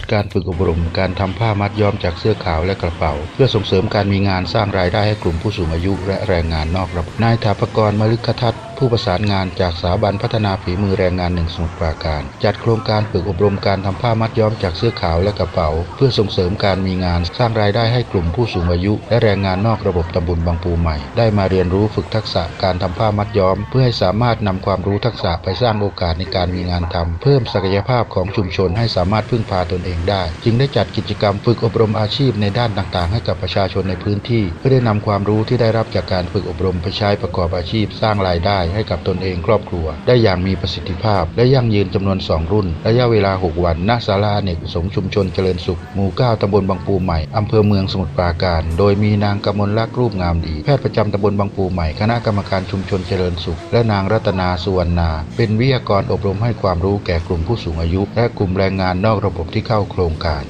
ดการฝึกอบรม การทำผ้ามัดย้อมจากเสื้อขาวและกระเป๋า เพื่อส่งเสริมการมีงานสร้างรายได้ให้กลุ่มผู้สูงอายุและแรงงานนอกระบบนายถาปกรมลึกทัศน์ ผู้ประสานงานจากสถาบันพัฒนาฝีมือแรงงานหนึ่งสมุทรปราการ จัดโครงการฝึกอบรมการทำผ้ามัดย้อมจากเสื้อขาวและกระเป๋า เพื่อส่งเสริมการมีงานสร้างรายได้ให้กลุ่มผู้สูงอายุ และแรงงานนอกระบบตำบลบางปูใหม่ ได้มาเรียนรู้ฝึกทักษะการทำผ้ามัดย้อม เพื่อให้สามารถนำความรู้ทักษะไปสร้างโอกาสในการมีงานทำเพิ่มศักยภาพของชุมชนให้สามารถพึ่งพาตนเองได้ จึงได้จัดกิจกรรมฝึกอบรมอาชีพในด้านต่างๆ ให้กับประชาชนในพื้นที่ เพื่อได้นำความรู้ที่ได้รับจากการฝึกอบรมไปใช้ประกอบอาชีพสร้างรายได้ให้กับตนเองครอบครัว ได้อย่างมีประสิทธิภาพ และยั่งยืนจำนวน 2 รุ่น ระยะเวลา 6 วันณศาลาเนกประสงค์ชุมชนเจริญสุข หมู่ 9ตำบลบางปูใหม่อำเภอเมืองสมุทรปราการ โดยมีนางกมลลักษ์รูปงามดี แพทย์ประจำตำบลบางปูใหม่ คณะกรรมการชุมชนเจริญสุข และนางรัตนาสุวรรณา เป็นวิทยากรอบรมให้ความรู้แก่กลุ่มผู้สูงอายุ และกลุ่มแรงงานนอกระบบที่เข้าโครงการ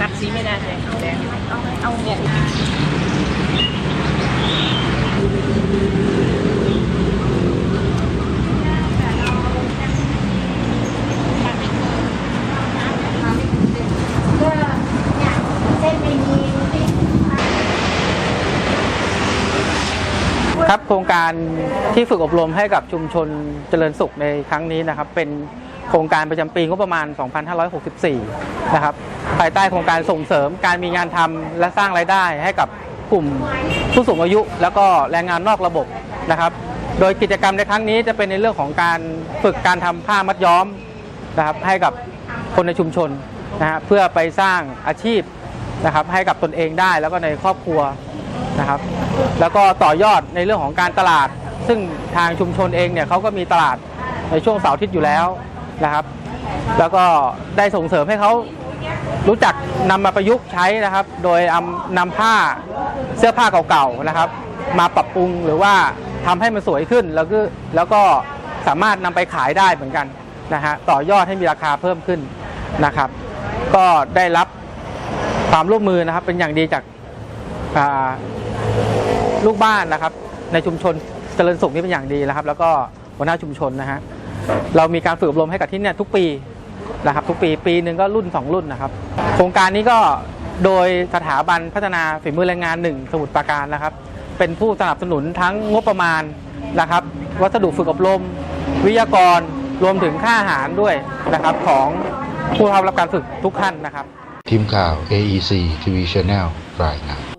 ตัดสีไม่ได้เลยเอาแดงเอาเอาเนี่ยครับโครงการที่ฝึกอบรมให้กับชุมชนเจริญสุขในครั้งนี้นะครับ เป็น โครงการประจำปีงบประมาณ 2564 นะครับ ภายใต้โครงการส่งเสริมการมีงานทำและสร้างรายได้ให้กับกลุ่มผู้สูงอายุ แล้วก็แรงงานนอกระบบนะครับ โดยกิจกรรมในครั้งนี้จะเป็นในเรื่องของการฝึกการทำผ้ามัดย้อมนะครับให้กับคนในชุมชนนะฮะเพื่อไปสร้างอาชีพนะครับให้กับตนเองได้แล้วก็ในครอบครัวนะครับ แล้วก็ต่อยอดในเรื่องของการตลาด ซึ่งทางชุมชนเองเนี่ยเขาก็มีตลาดในช่วงเสาร์อาทิตย์อยู่แล้ว นะครับ แล้วก็ได้ส่งเสริมให้เขารู้จักนำมาประยุกต์ใช้นะครับ โดยเอานำผ้าเสื้อผ้าเก่าๆนะครับ มาปรับปรุงหรือว่าทำให้มันสวยขึ้นแล้วก็แล้วก็สามารถนำไปขายได้เหมือนกันนะฮะต่อยอดให้มีราคาเพิ่มขึ้นนะครับ ก็ได้รับความร่วมมือนะครับ เป็นอย่างดีจากาลูกบ้านนะครับ ในชุมชนเจริญสุขนี่เป็นอย่างดีนะครับ แล้วก็หัวหน้าชุมชนนะฮะ เรามีการฝึกอบรมให้กับที่เนี่ยทุกปีนะครับทุกปีปีหนึ่งก็รุ่น 2 รุ่นนะครับ โครงการนี้ก็โดยสถาบันพัฒนาฝีมือแรงงานหนึ่งสมุทรปราการนะครับ เป็นผู้สนับสนุนทั้งงบประมาณนะครับ วัสดุฝึกอบรม วิทยากรรวมถึงค่าอาหารด้วยนะครับของผู้เข้ารับการฝึกทุกท่านนะครับ ทีมข่าว AEC TV Channel รายงาน